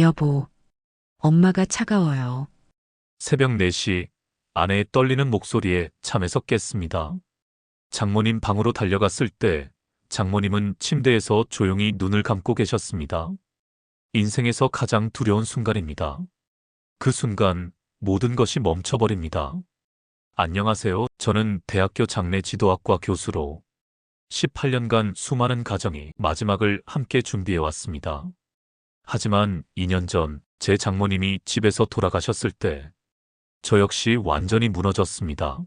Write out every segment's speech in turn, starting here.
여보, 엄마가 차가워요. 새벽 4시 아내의 떨리는 목소리에 잠에서 깼습니다. 장모님 방으로 달려갔을 때 장모님은 침대에서 조용히 눈을 감고 계셨습니다. 인생에서 가장 두려운 순간입니다. 그 순간 모든 것이 멈춰버립니다. 안녕하세요. 저는 대학교 장례 지도학과 교수로 18년간 수많은 가정이 마지막을 함께 준비해 왔습니다. 하지만 2년 전 제 장모님이 집에서 돌아가셨을 때 저 역시 완전히 무너졌습니다.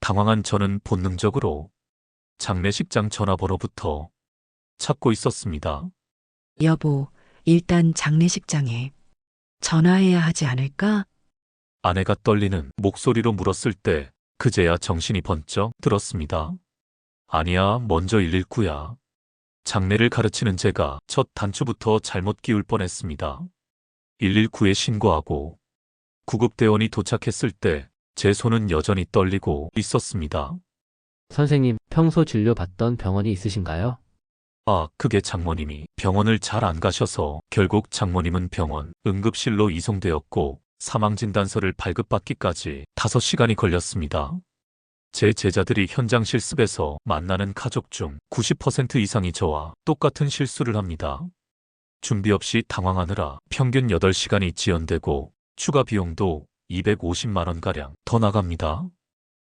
당황한 저는 본능적으로 장례식장 전화번호부터 찾고 있었습니다. 여보, 일단 장례식장에 전화해야 하지 않을까? 아내가 떨리는 목소리로 물었을 때 그제야 정신이 번쩍 들었습니다. 아니야, 먼저 119야. 장례를 가르치는 제가 첫 단추부터 잘못 끼울 뻔했습니다. 119에 신고하고 구급대원이 도착했을 때 제 손은 여전히 떨리고 있었습니다. 선생님, 평소 진료 받던 병원이 있으신가요? 아, 그게 장모님이 병원을 잘 안 가셔서 결국 장모님은 병원 응급실로 이송되었고 사망진단서를 발급받기까지 5시간이 걸렸습니다. 제 제자들이 현장 실습에서 만나는 가족 중 90% 이상이 저와 똑같은 실수를 합니다. 준비 없이 당황하느라 평균 8시간이 지연되고 추가 비용도 250만원가량 더 나갑니다.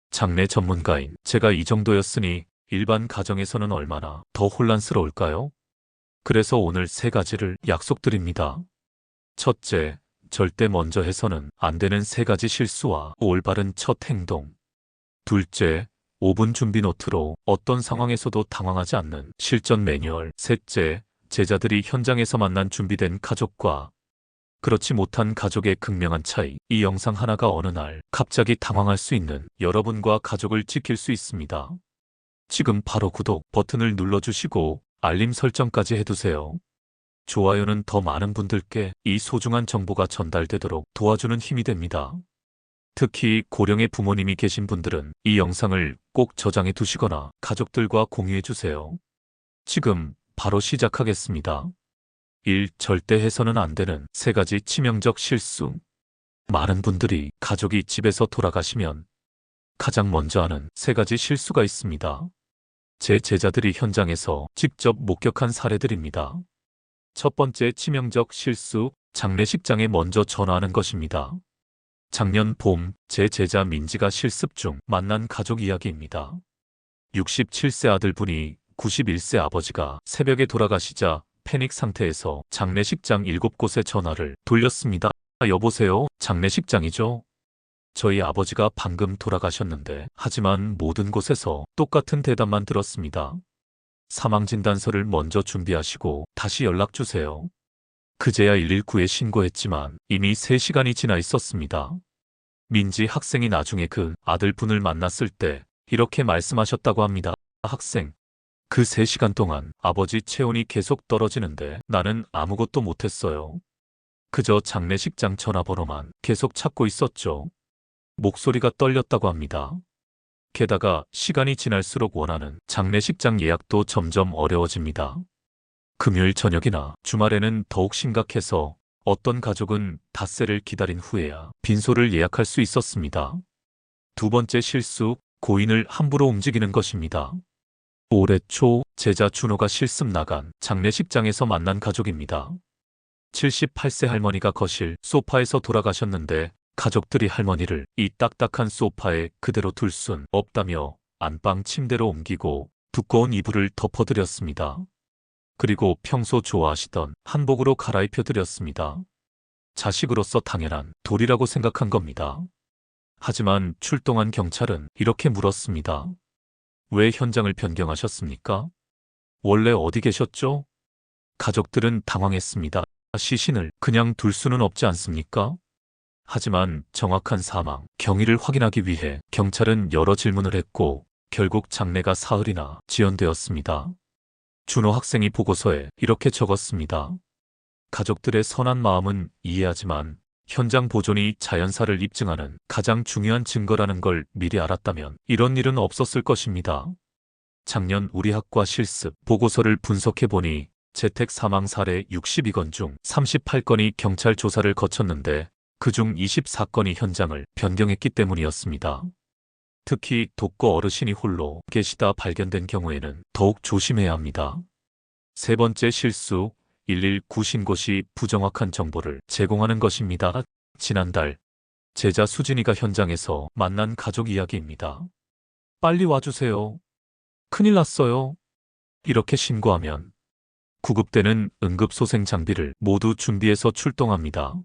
장례 전문가인 제가 이 정도였으니 일반 가정에서는 얼마나 더 혼란스러울까요? 그래서 오늘 세 가지를 약속드립니다. 첫째, 절대 먼저 해서는 안 되는 세 가지 실수와 올바른 첫 행동. 둘째, 5분 준비 노트로 어떤 상황에서도 당황하지 않는 실전 매뉴얼. 셋째, 제자들이 현장에서 만난 준비된 가족과 그렇지 못한 가족의 극명한 차이. 이 영상 하나가 어느 날 갑자기 당황할 수 있는 여러분과 가족을 지킬 수 있습니다. 지금 바로 구독 버튼을 눌러주시고 알림 설정까지 해두세요. 좋아요는 더 많은 분들께 이 소중한 정보가 전달되도록 도와주는 힘이 됩니다. 특히 고령의 부모님이 계신 분들은 이 영상을 꼭 저장해 두시거나 가족들과 공유해 주세요. 지금 바로 시작하겠습니다. 1. 절대 해서는 안 되는 세 가지 치명적 실수. 많은 분들이 가족이 집에서 돌아가시면 가장 먼저 하는 세 가지 실수가 있습니다. 제 제자들이 현장에서 직접 목격한 사례들입니다. 첫 번째 치명적 실수, 장례식장에 먼저 전화하는 것입니다. 작년 봄, 제 제자 민지가 실습 중 만난 가족 이야기입니다. 67세 아들분이 91세 아버지가 새벽에 돌아가시자 패닉 상태에서 장례식장 7곳에 전화를 돌렸습니다. 아, 여보세요? 장례식장이죠? 저희 아버지가 방금 돌아가셨는데, 하지만 모든 곳에서 똑같은 대답만 들었습니다. 사망진단서를 먼저 준비하시고 다시 연락주세요. 그제야 119에 신고했지만 이미 3시간이 지나 있었습니다. 민지 학생이 나중에 그 아들분을 만났을 때 이렇게 말씀하셨다고 합니다. 학생, 그 3시간 동안 아버지 체온이 계속 떨어지는데 나는 아무것도 못했어요. 그저 장례식장 전화번호만 계속 찾고 있었죠. 목소리가 떨렸다고 합니다. 게다가 시간이 지날수록 원하는 장례식장 예약도 점점 어려워집니다. 금요일 저녁이나 주말에는 더욱 심각해서 어떤 가족은 닷새를 기다린 후에야 빈소를 예약할 수 있었습니다. 두 번째 실수, 고인을 함부로 움직이는 것입니다. 올해 초 제자 준호가 실습 나간 장례식장에서 만난 가족입니다. 78세 할머니가 거실 소파에서 돌아가셨는데 가족들이 할머니를 이 딱딱한 소파에 그대로 둘 순 없다며 안방 침대로 옮기고 두꺼운 이불을 덮어드렸습니다. 그리고 평소 좋아하시던 한복으로 갈아입혀 드렸습니다. 자식으로서 당연한 도리라고 생각한 겁니다. 하지만 출동한 경찰은 이렇게 물었습니다. 왜 현장을 변경하셨습니까? 원래 어디 계셨죠? 가족들은 당황했습니다. 시신을 그냥 둘 수는 없지 않습니까? 하지만 정확한 사망, 경위를 확인하기 위해 경찰은 여러 질문을 했고 결국 장례가 사흘이나 지연되었습니다. 준호 학생이 보고서에 이렇게 적었습니다. 가족들의 선한 마음은 이해하지만 현장 보존이 자연사를 입증하는 가장 중요한 증거라는 걸 미리 알았다면 이런 일은 없었을 것입니다. 작년 우리 학과 실습 보고서를 분석해보니 재택 사망 사례 62건 중 38건이 경찰 조사를 거쳤는데 그중 24건이 현장을 변경했기 때문이었습니다. 특히 독거 어르신이 홀로 계시다 발견된 경우에는 더욱 조심해야 합니다. 세 번째 실수, 119 신고 시 부정확한 정보를 제공하는 것입니다. 지난달 제자 수진이가 현장에서 만난 가족 이야기입니다. 빨리 와주세요. 큰일 났어요. 이렇게 신고하면 구급대는 응급소생 장비를 모두 준비해서 출동합니다.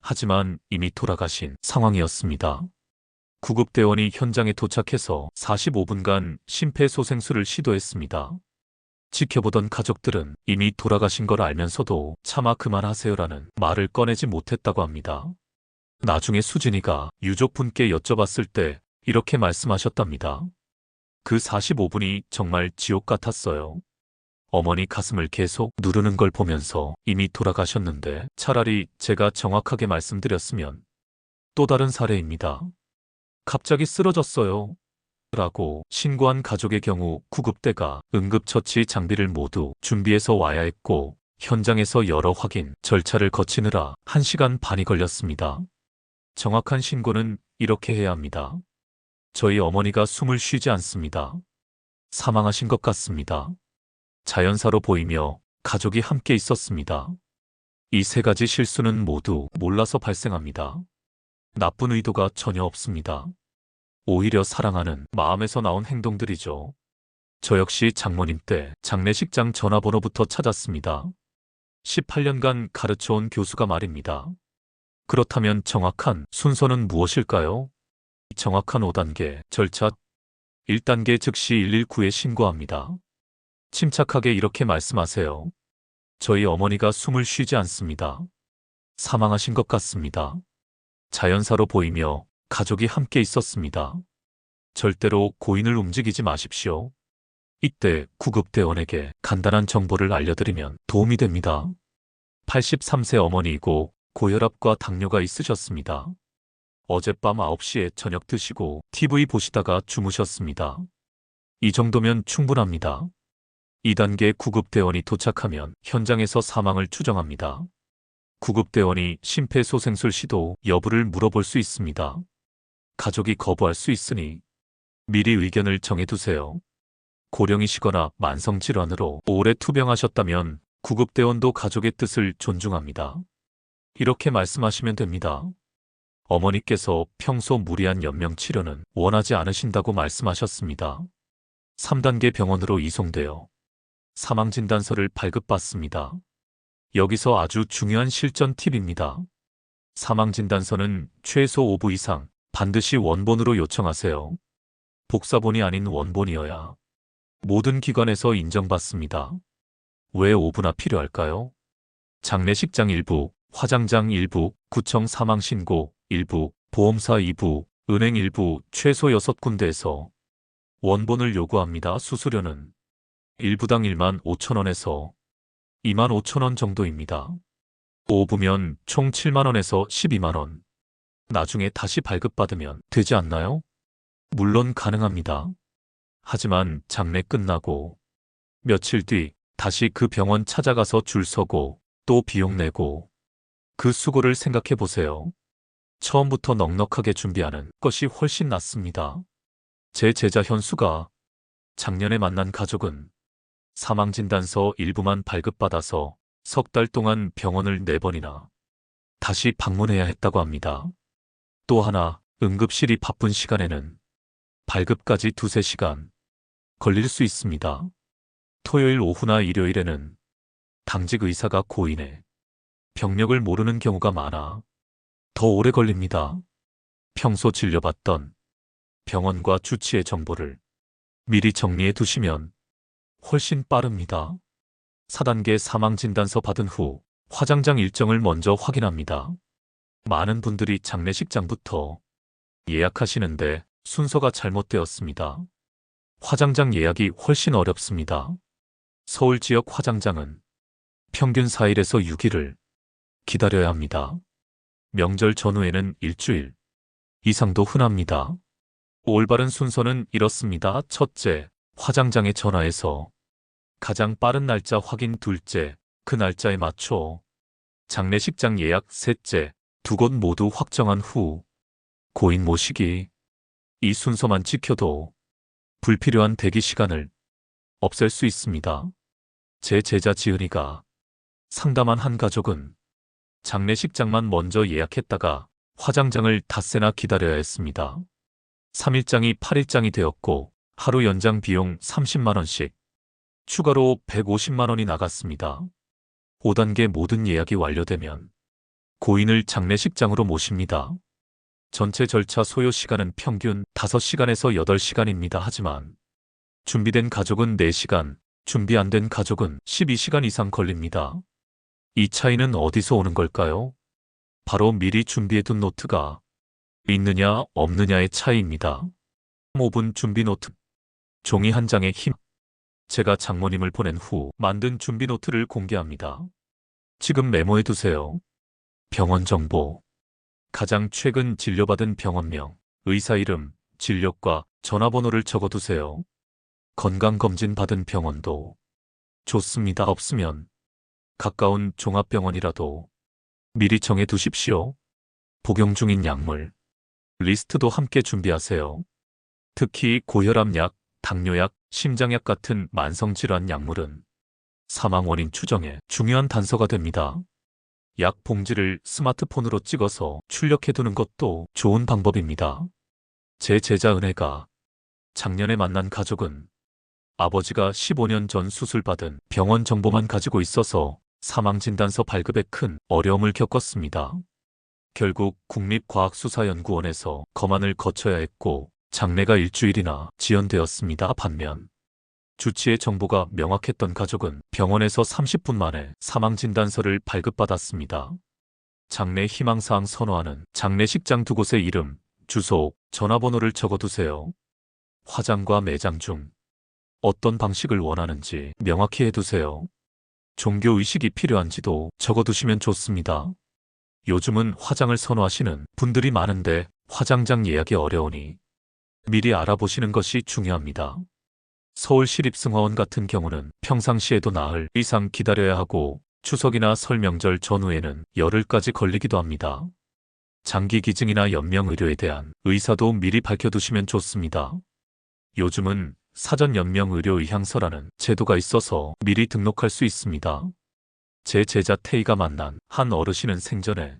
하지만 이미 돌아가신 상황이었습니다. 구급대원이 현장에 도착해서 45분간 심폐소생술을 시도했습니다. 지켜보던 가족들은 이미 돌아가신 걸 알면서도 차마 그만하세요라는 말을 꺼내지 못했다고 합니다. 나중에 수진이가 유족분께 여쭤봤을 때 이렇게 말씀하셨답니다. 그 45분이 정말 지옥 같았어요. 어머니 가슴을 계속 누르는 걸 보면서 이미 돌아가셨는데 차라리 제가 정확하게 말씀드렸으면 또 다른 사례입니다. 갑자기 쓰러졌어요. 라고 신고한 가족의 경우 구급대가 응급처치 장비를 모두 준비해서 와야 했고 현장에서 여러 확인 절차를 거치느라 1시간 반이 걸렸습니다. 정확한 신고는 이렇게 해야 합니다. 저희 어머니가 숨을 쉬지 않습니다. 사망하신 것 같습니다. 자연사로 보이며 가족이 함께 있었습니다. 이 세 가지 실수는 모두 몰라서 발생합니다. 나쁜 의도가 전혀 없습니다. 오히려 사랑하는 마음에서 나온 행동들이죠. 저 역시 장모님 때 장례식장 전화번호부터 찾았습니다. 18년간 가르쳐온 교수가 말입니다. 그렇다면 정확한 순서는 무엇일까요? 정확한 5단계 절차 1단계 즉시 119에 신고합니다. 침착하게 이렇게 말씀하세요. 저희 어머니가 숨을 쉬지 않습니다. 사망하신 것 같습니다. 자연사로 보이며 가족이 함께 있었습니다. 절대로 고인을 움직이지 마십시오. 이때 구급대원에게 간단한 정보를 알려드리면 도움이 됩니다. 83세 어머니이고 고혈압과 당뇨가 있으셨습니다. 어젯밤 9시에 저녁 드시고 TV 보시다가 주무셨습니다. 이 정도면 충분합니다. 2단계 구급대원이 도착하면 현장에서 사망을 추정합니다. 구급대원이 심폐소생술 시도 여부를 물어볼 수 있습니다. 가족이 거부할 수 있으니 미리 의견을 정해두세요. 고령이시거나 만성질환으로 오래 투병하셨다면 구급대원도 가족의 뜻을 존중합니다. 이렇게 말씀하시면 됩니다. 어머니께서 평소 무리한 연명 치료는 원하지 않으신다고 말씀하셨습니다. 3단계 병원으로 이송되어 사망진단서를 발급받습니다. 여기서 아주 중요한 실전 팁입니다. 사망진단서는 최소 5부 이상 반드시 원본으로 요청하세요. 복사본이 아닌 원본이어야 모든 기관에서 인정받습니다. 왜 5부나 필요할까요? 장례식장 일부, 화장장 일부, 구청 사망신고 일부, 보험사 2부, 은행 일부 최소 6군데에서 원본을 요구합니다. 수수료는 일부당 1만 5천원에서 2만 5천원 정도입니다. 5부면 총 7만원에서 12만원. 나중에 다시 발급받으면 되지 않나요? 물론 가능합니다. 하지만 장례 끝나고 며칠 뒤 다시 그 병원 찾아가서 줄 서고 또 비용 내고 그 수고를 생각해 보세요. 처음부터 넉넉하게 준비하는 것이 훨씬 낫습니다. 제 제자 현수가 작년에 만난 가족은 사망진단서 일부만 발급받아서 석 달 동안 병원을 네 번이나 다시 방문해야 했다고 합니다. 또 하나 응급실이 바쁜 시간에는 발급까지 두세 시간 걸릴 수 있습니다. 토요일 오후나 일요일에는 당직 의사가 고인의 병력을 모르는 경우가 많아 더 오래 걸립니다. 평소 진료받던 병원과 주치의 정보를 미리 정리해 두시면 훨씬 빠릅니다. 4단계 사망 진단서 받은 후 화장장 일정을 먼저 확인합니다. 많은 분들이 장례식장부터 예약하시는데 순서가 잘못되었습니다. 화장장 예약이 훨씬 어렵습니다. 서울 지역 화장장은 평균 4일에서 6일을 기다려야 합니다. 명절 전후에는 일주일 이상도 흔합니다. 올바른 순서는 이렇습니다. 첫째, 화장장에 전화해서 가장 빠른 날짜 확인 둘째, 그 날짜에 맞춰 장례식장 예약 셋째, 두 곳 모두 확정한 후 고인 모시기. 이 순서만 지켜도 불필요한 대기 시간을 없앨 수 있습니다. 제 제자 지은이가 상담한 한 가족은 장례식장만 먼저 예약했다가 화장장을 닷새나 기다려야 했습니다. 3일장이 8일장이 되었고 하루 연장 비용 30만원씩 추가로 150만원이 나갔습니다. 5단계 모든 예약이 완료되면 고인을 장례식장으로 모십니다. 전체 절차 소요 시간은 평균 5시간에서 8시간입니다. 하지만 준비된 가족은 4시간, 준비 안 된 가족은 12시간 이상 걸립니다. 이 차이는 어디서 오는 걸까요? 바로 미리 준비해둔 노트가 있느냐 없느냐의 차이입니다. 5분 준비 노트. 종이 한 장의 힘. 제가 장모님을 보낸 후 만든 준비 노트를 공개합니다. 지금 메모해 두세요. 병원 정보. 가장 최근 진료받은 병원명, 의사 이름, 진료과 전화번호를 적어 두세요. 건강검진 받은 병원도 좋습니다. 없으면 가까운 종합병원이라도 미리 정해 두십시오. 복용 중인 약물 리스트도 함께 준비하세요. 특히 고혈압 약, 당뇨약, 심장약 같은 만성질환 약물은 사망 원인 추정에 중요한 단서가 됩니다. 약 봉지를 스마트폰으로 찍어서 출력해 두는 것도 좋은 방법입니다. 제 제자 은혜가 작년에 만난 가족은 아버지가 15년 전 수술받은 병원 정보만 가지고 있어서 사망진단서 발급에 큰 어려움을 겪었습니다. 결국 국립과학수사연구원에서 검안을 거쳐야 했고 장례가 일주일이나 지연되었습니다. 반면 주치의 정보가 명확했던 가족은 병원에서 30분 만에 사망 진단서를 발급받았습니다. 장례 희망사항 선호하는 장례식장 두 곳의 이름, 주소, 전화번호를 적어두세요. 화장과 매장 중 어떤 방식을 원하는지 명확히 해두세요. 종교의식이 필요한지도 적어두시면 좋습니다. 요즘은 화장을 선호하시는 분들이 많은데 화장장 예약이 어려우니 미리 알아보시는 것이 중요합니다. 서울시립승화원 같은 경우는 평상시에도 나흘 이상 기다려야 하고 추석이나 설 명절 전후에는 열흘까지 걸리기도 합니다. 장기 기증이나 연명 의료에 대한 의사도 미리 밝혀두시면 좋습니다. 요즘은 사전 연명 의료 의향서라는 제도가 있어서 미리 등록할 수 있습니다. 제 제자 태희가 만난 한 어르신은 생전에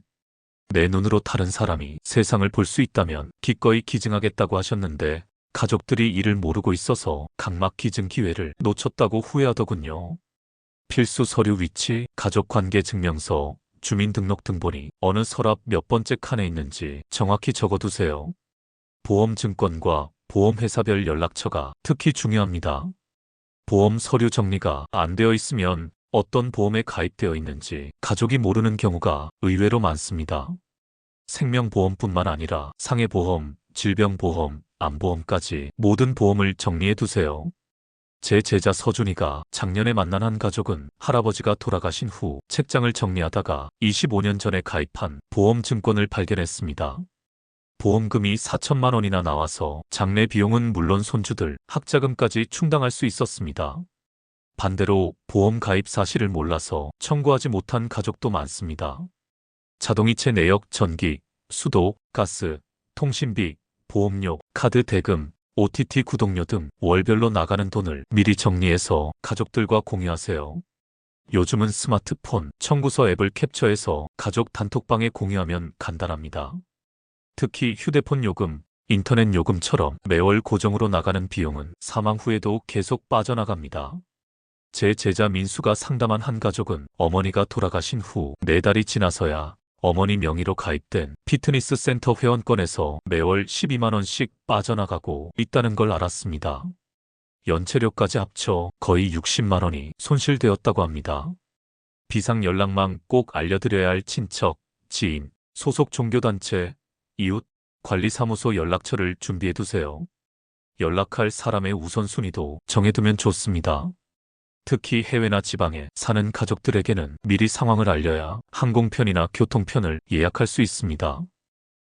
내 눈으로 다른 사람이 세상을 볼 수 있다면 기꺼이 기증하겠다고 하셨는데 가족들이 이를 모르고 있어서 각막 기증 기회를 놓쳤다고 후회하더군요. 필수 서류 위치, 가족관계 증명서, 주민등록등본이 어느 서랍 몇 번째 칸에 있는지 정확히 적어두세요. 보험증권과 보험회사별 연락처가 특히 중요합니다. 보험 서류 정리가 안 되어 있으면 어떤 보험에 가입되어 있는지 가족이 모르는 경우가 의외로 많습니다. 생명보험뿐만 아니라 상해보험, 질병보험, 암보험까지 모든 보험을 정리해 두세요. 제 제자 서준이가 작년에 만난 한 가족은 할아버지가 돌아가신 후 책장을 정리하다가 25년 전에 가입한 보험증권을 발견했습니다. 보험금이 4천만 원이나 나와서 장례 비용은 물론 손주들 학자금까지 충당할 수 있었습니다. 반대로 보험 가입 사실을 몰라서 청구하지 못한 가족도 많습니다. 자동이체 내역 전기, 수도, 가스, 통신비, 보험료, 카드 대금, OTT 구독료 등 월별로 나가는 돈을 미리 정리해서 가족들과 공유하세요. 요즘은 스마트폰, 청구서 앱을 캡처해서 가족 단톡방에 공유하면 간단합니다. 특히 휴대폰 요금, 인터넷 요금처럼 매월 고정으로 나가는 비용은 사망 후에도 계속 빠져나갑니다. 제 제자 민수가 상담한 한 가족은 어머니가 돌아가신 후네 달이 지나서야 어머니 명의로 가입된 피트니스 센터 회원권에서 매월 12만원씩 빠져나가고 있다는 걸 알았습니다. 연체료까지 합쳐 거의 60만원이 손실되었다고 합니다. 비상 연락망 꼭 알려드려야 할 친척, 지인, 소속 종교단체, 이웃, 관리사무소 연락처를 준비해두세요. 연락할 사람의 우선순위도 정해두면 좋습니다. 특히 해외나 지방에 사는 가족들에게는 미리 상황을 알려야 항공편이나 교통편을 예약할 수 있습니다.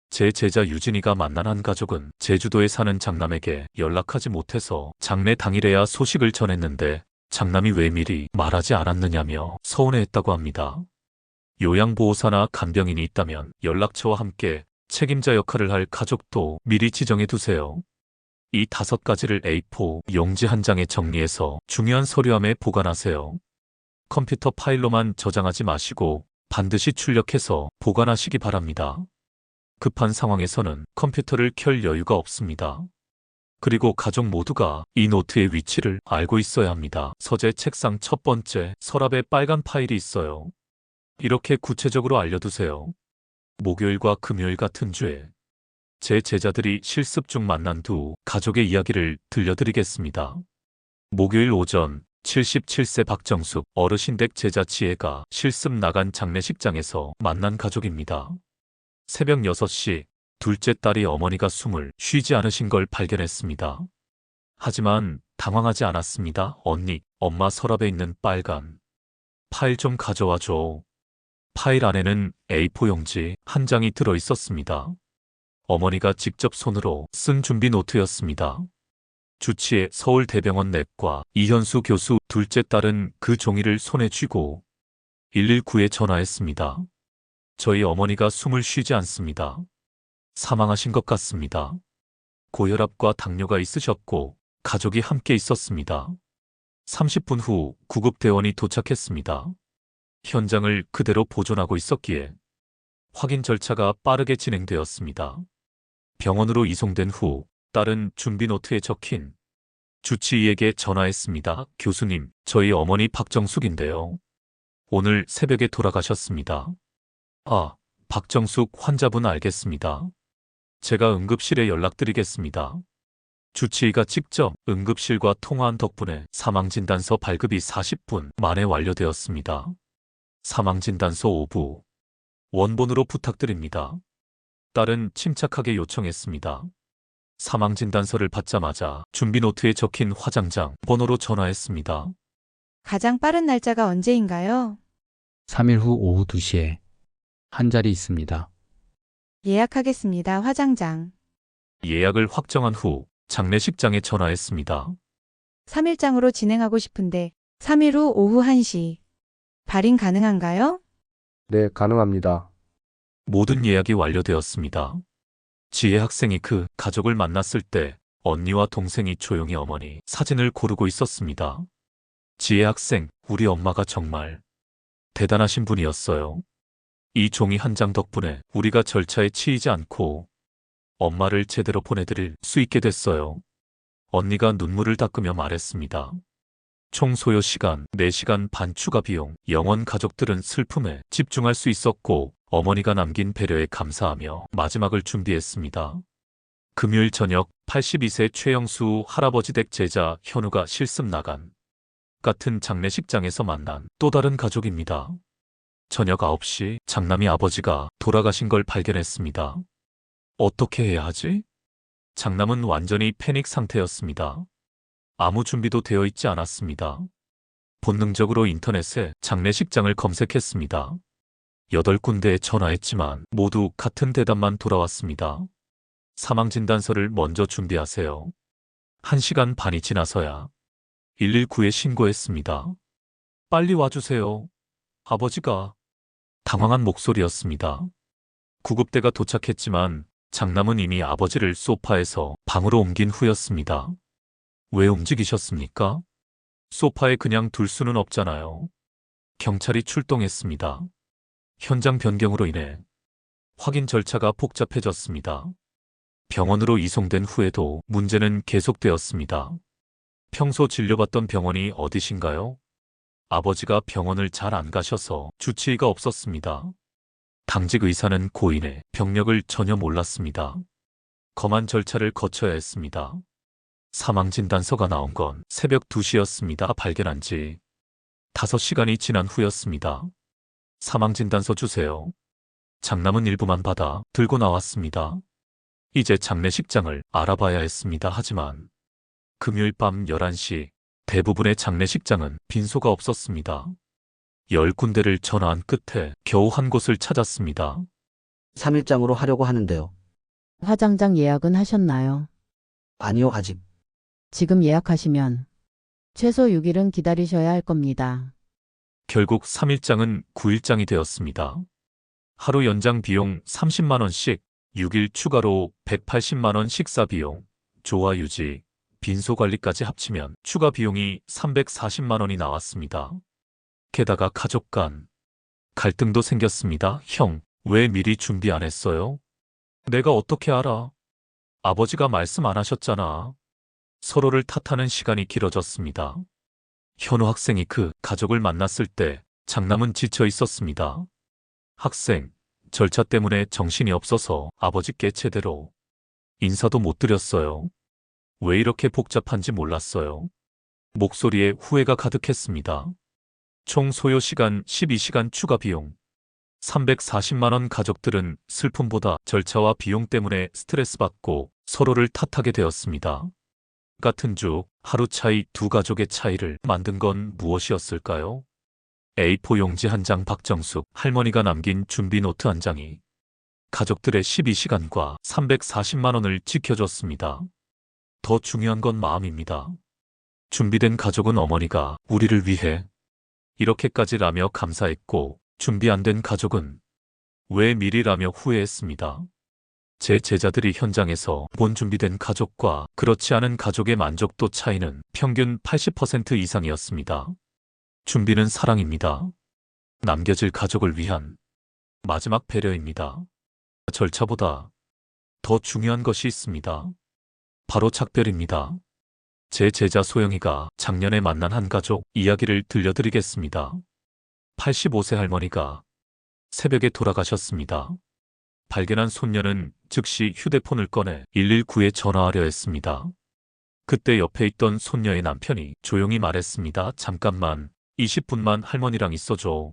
제 제자 유진이가 만난 한 가족은 제주도에 사는 장남에게 연락하지 못해서 장례 당일에야 소식을 전했는데 장남이 왜 미리 말하지 않았느냐며 서운해했다고 합니다. 요양보호사나 간병인이 있다면 연락처와 함께 책임자 역할을 할 가족도 미리 지정해 두세요. 이 다섯 가지를 A4 용지 한 장에 정리해서 중요한 서류함에 보관하세요. 컴퓨터 파일로만 저장하지 마시고 반드시 출력해서 보관하시기 바랍니다. 급한 상황에서는 컴퓨터를 켤 여유가 없습니다. 그리고 가족 모두가 이 노트의 위치를 알고 있어야 합니다. 서재 책상 첫 번째 서랍에 빨간 파일이 있어요. 이렇게 구체적으로 알려두세요. 목요일과 금요일 같은 주에 제 제자들이 실습 중 만난 두 가족의 이야기를 들려드리겠습니다. 목요일 오전 77세 박정숙 어르신 댁 제자 지혜가 실습 나간 장례식장에서 만난 가족입니다. 새벽 6시 둘째 딸이 어머니가 숨을 쉬지 않으신 걸 발견했습니다. 하지만 당황하지 않았습니다. 언니, 엄마 서랍에 있는 빨간 파일 좀 가져와 줘. 파일 안에는 A4 용지 한 장이 들어 있었습니다. 어머니가 직접 손으로 쓴 준비 노트였습니다. 주치의 서울대병원 내과 이현수 교수 둘째 딸은 그 종이를 손에 쥐고 119에 전화했습니다. 저희 어머니가 숨을 쉬지 않습니다. 사망하신 것 같습니다. 고혈압과 당뇨가 있으셨고 가족이 함께 있었습니다. 30분 후 구급대원이 도착했습니다. 현장을 그대로 보존하고 있었기에 확인 절차가 빠르게 진행되었습니다. 병원으로 이송된 후 딸은 준비 노트에 적힌 주치의에게 전화했습니다. 교수님, 저희 어머니 박정숙인데요. 오늘 새벽에 돌아가셨습니다. 아, 박정숙 환자분 알겠습니다. 제가 응급실에 연락드리겠습니다. 주치의가 직접 응급실과 통화한 덕분에 사망진단서 발급이 40분 만에 완료되었습니다. 사망진단서 5부. 원본으로 부탁드립니다. 딸은 침착하게 요청했습니다. 사망 진단서를 받자마자 준비 노트에 적힌 화장장 번호로 전화했습니다. 가장 빠른 날짜가 언제인가요? 3일 후 오후 2시에 한 자리 있습니다. 예약하겠습니다. 화장장. 예약을 확정한 후 장례식장에 전화했습니다. 3일장으로 진행하고 싶은데 3일 후 오후 1시. 발인 가능한가요? 네, 가능합니다. 모든 예약이 완료되었습니다. 지혜 학생이 그 가족을 만났을 때 언니와 동생이 조용히 어머니 사진을 고르고 있었습니다. 지혜 학생, 우리 엄마가 정말 대단하신 분이었어요. 이 종이 한 장 덕분에 우리가 절차에 치이지 않고 엄마를 제대로 보내드릴 수 있게 됐어요. 언니가 눈물을 닦으며 말했습니다. 총 소요 시간 4시간 반 추가 비용, 영원 가족들은 슬픔에 집중할 수 있었고 어머니가 남긴 배려에 감사하며 마지막을 준비했습니다. 금요일 저녁 82세 최영수 할아버지 댁 제자 현우가 실습 나간 같은 장례식장에서 만난 또 다른 가족입니다. 저녁 9시 장남이 아버지가 돌아가신 걸 발견했습니다. 어떻게 해야 하지? 장남은 완전히 패닉 상태였습니다. 아무 준비도 되어 있지 않았습니다. 본능적으로 인터넷에 장례식장을 검색했습니다. 여덟 군데에 전화했지만 모두 같은 대답만 돌아왔습니다. 사망진단서를 먼저 준비하세요. 한 시간 반이 지나서야 119에 신고했습니다. 빨리 와주세요. 아버지가 당황한 목소리였습니다. 구급대가 도착했지만 장남은 이미 아버지를 소파에서 방으로 옮긴 후였습니다. 왜 움직이셨습니까? 소파에 그냥 둘 수는 없잖아요. 경찰이 출동했습니다. 현장 변경으로 인해 확인 절차가 복잡해졌습니다. 병원으로 이송된 후에도 문제는 계속되었습니다. 평소 진료받던 병원이 어디신가요? 아버지가 병원을 잘 안 가셔서 주치의가 없었습니다. 당직 의사는 고인의 병력을 전혀 몰랐습니다. 검안 절차를 거쳐야 했습니다. 사망 진단서가 나온 건 새벽 2시였습니다. 발견한 지 5시간이 지난 후였습니다. 사망진단서 주세요. 장남은 일부만 받아 들고 나왔습니다. 이제 장례식장을 알아봐야 했습니다. 하지만 금요일 밤 11시 대부분의 장례식장은 빈소가 없었습니다. 열 군데를 전화한 끝에 겨우 한 곳을 찾았습니다. 3일장으로 하려고 하는데요. 화장장 예약은 하셨나요? 아니요, 아직. 지금 예약하시면 최소 6일은 기다리셔야 할 겁니다. 결국 3일장은 9일장이 되었습니다. 하루 연장 비용 30만원씩, 6일 추가로 180만원 식사 비용, 조화 유지, 빈소 관리까지 합치면 추가 비용이 340만원이 나왔습니다. 게다가 가족 간 갈등도 생겼습니다. 형, 왜 미리 준비 안 했어요? 내가 어떻게 알아? 아버지가 말씀 안 하셨잖아. 서로를 탓하는 시간이 길어졌습니다. 현우 학생이 그 가족을 만났을 때 장남은 지쳐 있었습니다. 학생, 절차 때문에 정신이 없어서 아버지께 제대로 인사도 못 드렸어요. 왜 이렇게 복잡한지 몰랐어요. 목소리에 후회가 가득했습니다. 총 소요 시간 12시간 추가 비용. 340만원 가족들은 슬픔보다 절차와 비용 때문에 스트레스 받고 서로를 탓하게 되었습니다. 같은 주 하루 차이 두 가족의 차이를 만든 건 무엇이었을까요? A4 용지 한 장 박정숙 할머니가 남긴 준비 노트 한 장이 가족들의 12시간과 340만 원을 지켜줬습니다. 더 중요한 건 마음입니다. 준비된 가족은 어머니가 우리를 위해 이렇게까지라며 감사했고 준비 안 된 가족은 왜 미리라며 후회했습니다. 제 제자들이 현장에서 본 준비된 가족과 그렇지 않은 가족의 만족도 차이는 평균 80% 이상이었습니다. 준비는 사랑입니다. 남겨질 가족을 위한 마지막 배려입니다. 절차보다 더 중요한 것이 있습니다. 바로 작별입니다. 제 제자 소영이가 작년에 만난 한 가족 이야기를 들려드리겠습니다. 85세 할머니가 새벽에 돌아가셨습니다. 발견한 손녀는 즉시 휴대폰을 꺼내 119에 전화하려 했습니다. 그때 옆에 있던 손녀의 남편이 조용히 말했습니다. 잠깐만, 20분만 할머니랑 있어줘.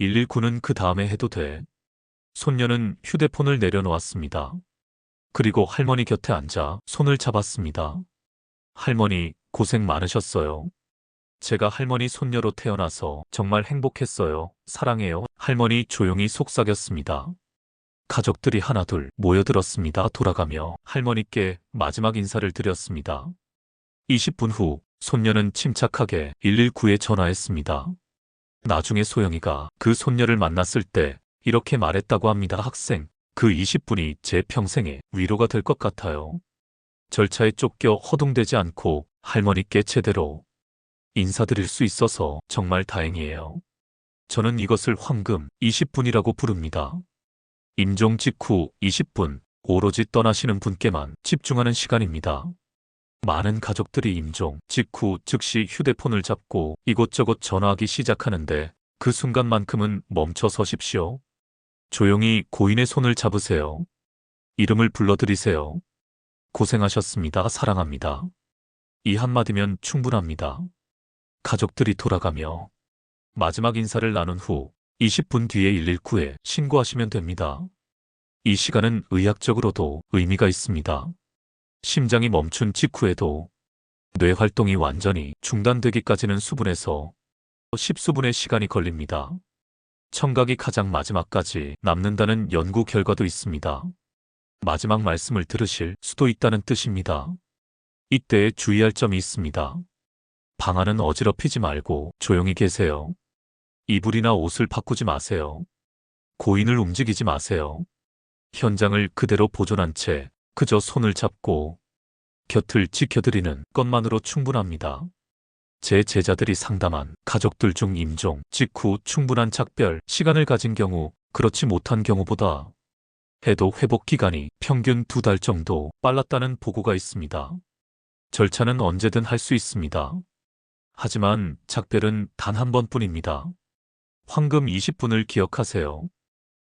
119는 그 다음에 해도 돼. 손녀는 휴대폰을 내려놓았습니다. 그리고 할머니 곁에 앉아 손을 잡았습니다. 할머니, 고생 많으셨어요. 제가 할머니 손녀로 태어나서 정말 행복했어요. 사랑해요. 할머니 조용히 속삭였습니다. 가족들이 하나둘 모여들었습니다. 돌아가며 할머니께 마지막 인사를 드렸습니다. 20분 후 손녀는 침착하게 119에 전화했습니다. 나중에 소영이가 그 손녀를 만났을 때 이렇게 말했다고 합니다. 학생, 그 20분이 제 평생의 위로가 될 것 같아요. 절차에 쫓겨 허둥대지 않고 할머니께 제대로 인사드릴 수 있어서 정말 다행이에요. 저는 이것을 황금 20분이라고 부릅니다. 임종 직후 20분, 오로지 떠나시는 분께만 집중하는 시간입니다. 많은 가족들이 임종 직후 즉시 휴대폰을 잡고 이곳저곳 전화하기 시작하는데 그 순간만큼은 멈춰 서십시오. 조용히 고인의 손을 잡으세요. 이름을 불러드리세요. 고생하셨습니다. 사랑합니다. 이 한마디면 충분합니다. 가족들이 돌아가며 마지막 인사를 나눈 후 20분 뒤에 119에 신고하시면 됩니다. 이 시간은 의학적으로도 의미가 있습니다. 심장이 멈춘 직후에도 뇌 활동이 완전히 중단되기까지는 수분에서 10수분의 시간이 걸립니다. 청각이 가장 마지막까지 남는다는 연구 결과도 있습니다. 마지막 말씀을 들으실 수도 있다는 뜻입니다. 이때에 주의할 점이 있습니다. 방 안은 어지럽히지 말고 조용히 계세요. 이불이나 옷을 바꾸지 마세요. 고인을 움직이지 마세요. 현장을 그대로 보존한 채 그저 손을 잡고 곁을 지켜드리는 것만으로 충분합니다. 제 제자들이 상담한 가족들 중 임종 직후 충분한 작별 시간을 가진 경우 그렇지 못한 경우보다 해도 회복 기간이 평균 두 달 정도 빨랐다는 보고가 있습니다. 절차는 언제든 할 수 있습니다. 하지만 작별은 단 한 번뿐입니다. 황금 20분을 기억하세요.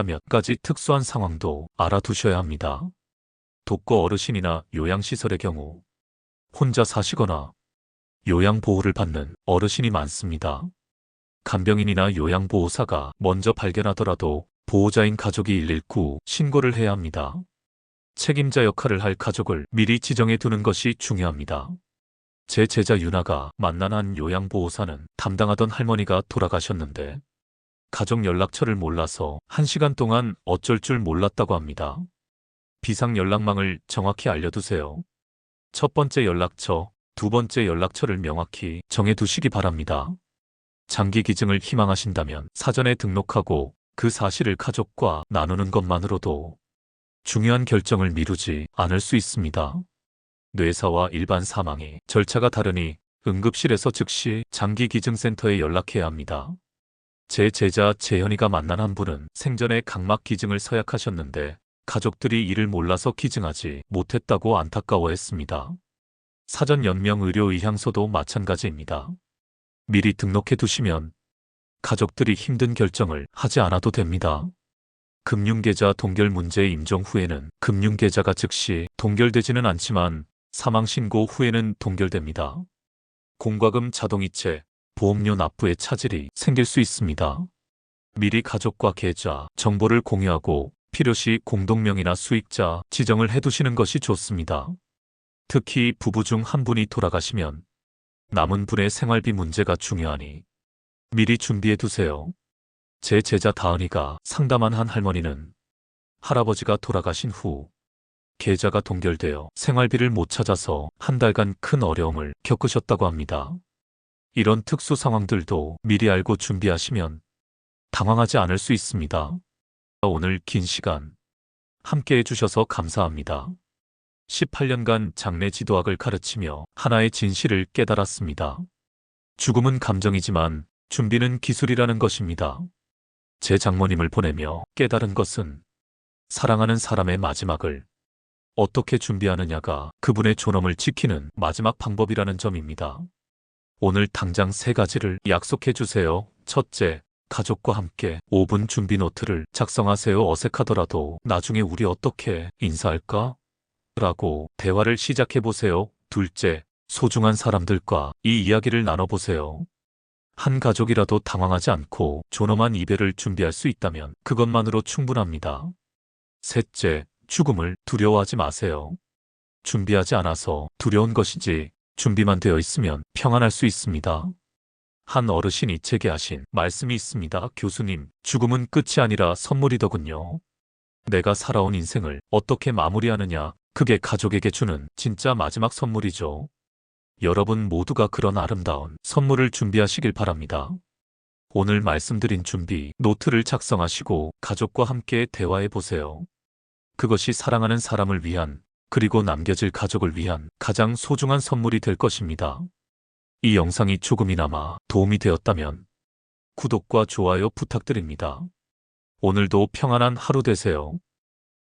몇 가지 특수한 상황도 알아두셔야 합니다. 독거 어르신이나 요양시설의 경우 혼자 사시거나 요양보호를 받는 어르신이 많습니다. 간병인이나 요양보호사가 먼저 발견하더라도 보호자인 가족이 119 신고를 해야 합니다. 책임자 역할을 할 가족을 미리 지정해 두는 것이 중요합니다. 제 제자 유나가 만난 한 요양보호사는 담당하던 할머니가 돌아가셨는데 가족 연락처를 몰라서 한 시간 동안 어쩔 줄 몰랐다고 합니다. 비상 연락망을 정확히 알려두세요. 첫 번째 연락처 두 번째 연락처를 명확히 정해 두시기 바랍니다. 장기 기증을 희망하신다면 사전에 등록하고 그 사실을 가족과 나누는 것만으로도 중요한 결정을 미루지 않을 수 있습니다. 뇌사와 일반 사망의 절차가 다르니 응급실에서 즉시 장기 기증센터에 연락해야 합니다. 제 제자 재현이가 만난 한 분은 생전에 각막 기증을 서약하셨는데 가족들이 이를 몰라서 기증하지 못했다고 안타까워했습니다. 사전 연명 의료 의향서도 마찬가지입니다. 미리 등록해 두시면 가족들이 힘든 결정을 하지 않아도 됩니다. 금융계좌 동결 문제 임종 후에는 금융계좌가 즉시 동결되지는 않지만 사망신고 후에는 동결됩니다. 공과금 자동이체, 보험료 납부에 차질이 생길 수 있습니다. 미리 가족과 계좌, 정보를 공유하고 필요시 공동명의나 수익자 지정을 해두시는 것이 좋습니다. 특히 부부 중 한 분이 돌아가시면 남은 분의 생활비 문제가 중요하니 미리 준비해 두세요. 제 제자 다은이가 상담한 한 할머니는 할아버지가 돌아가신 후 계좌가 동결되어 생활비를 못 찾아서 한 달간 큰 어려움을 겪으셨다고 합니다. 이런 특수 상황들도 미리 알고 준비하시면 당황하지 않을 수 있습니다. 오늘 긴 시간 함께 해주셔서 감사합니다. 18년간 장례 지도학을 가르치며 하나의 진실을 깨달았습니다. 죽음은 감정이지만 준비는 기술이라는 것입니다. 제 장모님을 보내며 깨달은 것은 사랑하는 사람의 마지막을 어떻게 준비하느냐가 그분의 존엄을 지키는 마지막 방법이라는 점입니다. 오늘 당장 세 가지를 약속해 주세요. 첫째, 가족과 함께 5분 준비 노트를 작성하세요. 어색하더라도 나중에 우리 어떻게 인사할까? 라고 대화를 시작해 보세요. 둘째, 소중한 사람들과 이 이야기를 나눠보세요. 한 가족이라도 당황하지 않고 존엄한 이별을 준비할 수 있다면 그것만으로 충분합니다. 셋째, 죽음을 두려워하지 마세요. 준비하지 않아서 두려운 것이지 준비만 되어 있으면 평안할 수 있습니다. 한 어르신이 제게 하신 말씀이 있습니다. 교수님, 죽음은 끝이 아니라 선물이더군요. 내가 살아온 인생을 어떻게 마무리하느냐, 그게 가족에게 주는 진짜 마지막 선물이죠. 여러분 모두가 그런 아름다운 선물을 준비하시길 바랍니다. 오늘 말씀드린 준비 노트를 작성하시고 가족과 함께 대화해 보세요. 그것이 사랑하는 사람을 위한 그리고 남겨질 가족을 위한 가장 소중한 선물이 될 것입니다. 이 영상이 조금이나마 도움이 되었다면 구독과 좋아요 부탁드립니다. 오늘도 평안한 하루 되세요.